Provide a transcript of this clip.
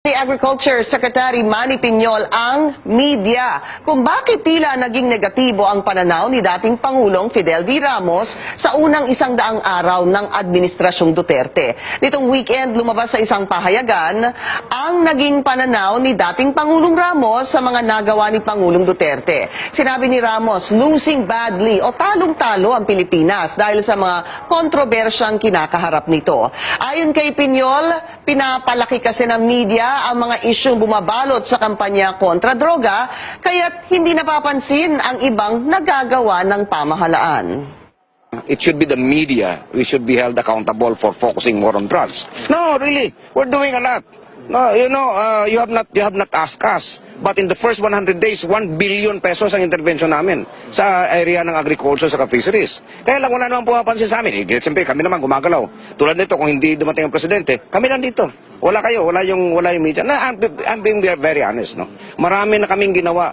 Agriculture Secretary Manny Piñol ang media kung bakit tila naging negatibo ang pananaw ni dating Pangulong Fidel V. Ramos sa unang isang daang araw ng Administrasyong Duterte. Nitong weekend, lumabas sa isang pahayagan ang naging pananaw ni dating Pangulong Ramos sa mga nagawa ni Pangulong Duterte. Sinabi ni Ramos, losing badly o talong-talo ang Pilipinas dahil sa mga kontrobersyang kinakaharap nito. Ayon kay Piñol, pinapalaki kasi ng media ang mga isyong bumabalot sa kampanya kontra droga, kaya't hindi napapansin ang ibang nagagawa ng pamahalaan. It should be the media. We should be held accountable for focusing more on drugs. No, really, we're doing a lot. No, you know, uh, you have not you have not asked us. But in the first 100 days, 1 billion pesos ang intervention namin sa area ng agriculture sa fisheries. Kaya lang wala naman pumapansin sa amin. Eh, siyempre, kami naman gumagalaw. Tulad nito, kung hindi dumating ang presidente, kami lang dito. Wala kayo, wala yung wala yung media. Na, I'm, I'm being very honest, no. Marami na kaming ginawa